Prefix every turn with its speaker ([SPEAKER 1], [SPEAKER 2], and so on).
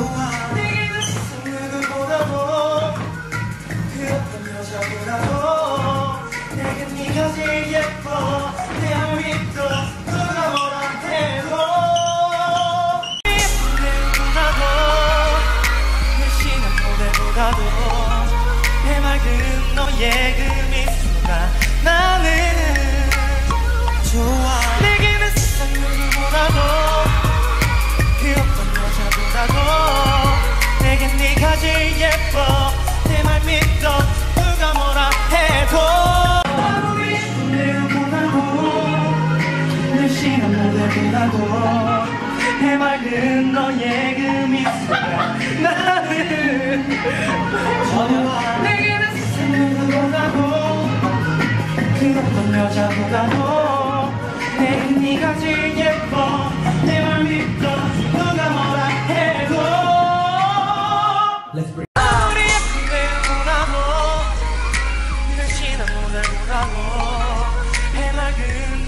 [SPEAKER 1] 동안 누구보다도 그 어떤 여자보다도 내게 네가 제일 예뻐 내 아윗도 누가 뭐라 해도 내보다도 내 신한 고대보다도 내 맑은 너의 그 미소가 제일 예뻐. 내 말 믿어. 누가 뭐라 해도. 아무리 누구보다도 내 시간 모델보다도 해맑은 너의 그 미소가 나는 좋아 내게는 세상 누구보다도 그 어떤 여자보다도 내겐 네가 제일 예뻐 again.